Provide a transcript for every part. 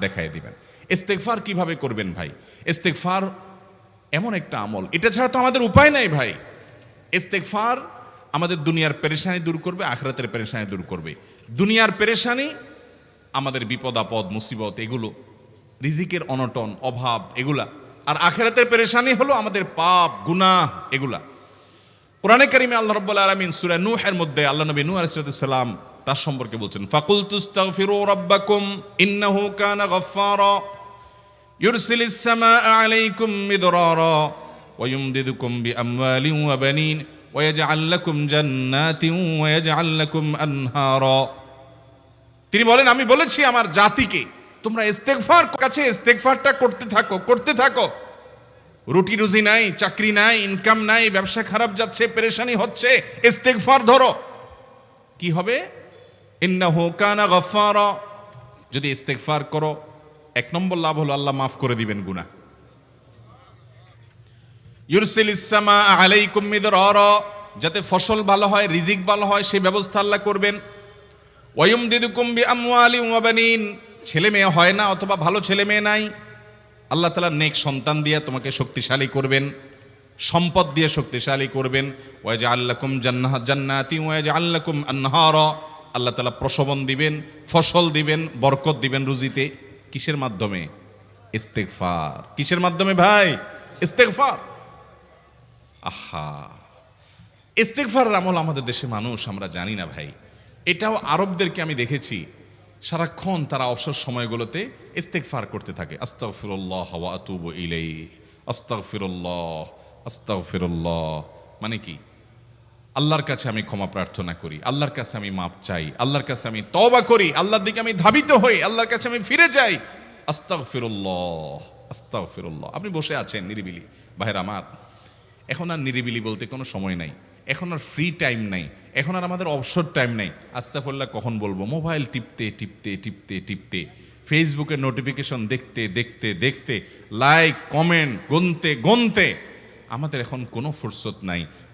দেখাই দিবেন। ইস্তেকফার কীভাবে করবেন ভাই? ইস্তেকফার এমন একটা আমল। এটা ছাড়া তো আমাদের উপায় নাই ভাই। ইস্তেকফার আমাদের দুনিয়ার পেরেশানি দূর করবে, আখরাতের পেরেশানি দূর করবে। দুনিয়ার পেরেশানি আমাদের বিপদ, আপদ, মুসিবত, এগুলো, রিজিকের অনটন, অভাব, এগুলা। আর আখেরাতের পেরেশানি হলো আমাদের পাপ, গুনাহ, এগুলা। কোরআনে কারিমে আল্লাহ রাব্বুল আলামিন সূরা নূহের মধ্যে আল্লাহ নবী নূহ আলাইহিস সালাম তার সম্পর্কে বলছেন ফাকুল তুস্তাগফিরু রাব্বাকুম ইন্নাহু কানা গফফারা ইউরসিলিস সামাআ আলাইকুম মিদরারা ويمددكم بأموال وبنين ويجعل لكم جنات ويجعل لكم أنهارا তিনি বলেন আমি বলেছি আমার জাতিকে তোমরা ইস্তেগফার কাছে ইস্তেগফারটা করতে থাকো করতে থাকো রুটি রুজি নাই চাকরি নাই ইনকাম নাই ব্যবসা খারাপ যাচ্ছে পেরেশানি হচ্ছে ইস্তেগফার ধরো কি হবে ইন্নাহু কানা গফফারা। যদি ইস্তেগফার করো, এক নম্বর লাভ হলো আল্লাহ মাফ করে দিবেন গুনাহ। ইউরসিলিস সামা আলাইকুম মিদরারা। যাতে ফসল ভালো হয়, রিজিক ভালো হয় সেই ব্যবস্থা আল্লাহ করবেন। ওয়ুম দিদুকুম বি আমওয়ালি ওয়া বানিন। ছেলে মেয়ে হয় না অথবা ভালো ছেলে মেয়ে নাই, আল্লাহ তাআলা নেক সন্তান দিয়ে তোমাকে শক্তিশালী করবেন, সম্পদ দিয়ে শক্তিশালী করবেন। ওয়াজ আল্লাকুম জান্নাহ জান্নাতি ওয়াজ আল্লাকুম আনহারা। আল্লাহ তাআলা প্রসবন দিবেন, ফসল দিবেন, বরকত দিবেন রুজিতে। কিসের মাধ্যমে? ইস্তেগফার। কিসের মাধ্যমে ভাই? ইস্তেগফার। আহা। ইস্তেগফারের আমল আমাদের দেশে মানুষ, আমরা জানি না ভাই। এটাও আরবদেরকে আমি দেখেছি, সারাক্ষণ তারা অবসর সময়গুলোতে ইস্তেগফার করতে থাকে। আস্তাগফিরুল্লাহ ওয়া আতুবু ইলাই আস্তাগফিরুল্লাহ আস্তাগফিরুল্লাহ। মানে কি? আল্লাহর কাছে আমি ক্ষমা প্রার্থনা করি, আল্লাহর কাছে আমি মাপ চাই, আল্লাহর কাছে আমি তওবা করি, আল্লাহর দিকে আমি ধাবিত হই, আল্লাহর কাছে আমি ফিরে যাই। আস্তাগফিরুল্লাহ আস্তাগফিরুল্লাহ। আপনি বসে আছেন নিরিবিলি। ভাইয়ের আমার, এখন আর নিরিবিলি বলতে কোনো সময় নাই। এখন আর ফ্রি টাইম নাই। এখন আর আমাদের অবসর টাইম নাই। আস্তাফল্লাহ কখন বলব? মোবাইল টিপতে টিপতে টিপতে টিপতে। ফেসবুকে নোটিফিকেশন দেখতে দেখতে দেখতে। লাইক কমেন্ট গুনতে গুনতে। আমাদের এখন কোনো ফুরসত নাই।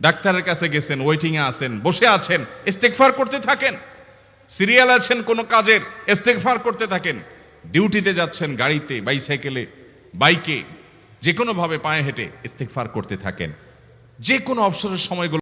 ডাক্তারের কাছে গেছেন ওয়েটিংয়ে আছেন, বসে আছেন ইস্তেকফার করতে থাকেন। সিরিয়াল আছেন কোনো কাজের ইস্তেকফার করতে থাকেন। ডিউটিতে যাচ্ছেন গাড়িতে বাইসাইকেলে বাইকে যে কোনোভাবে পায়ে হেঁটে ইস্তেকফার করতে থাকেন। যে কোনো অবসরের সময়গুলো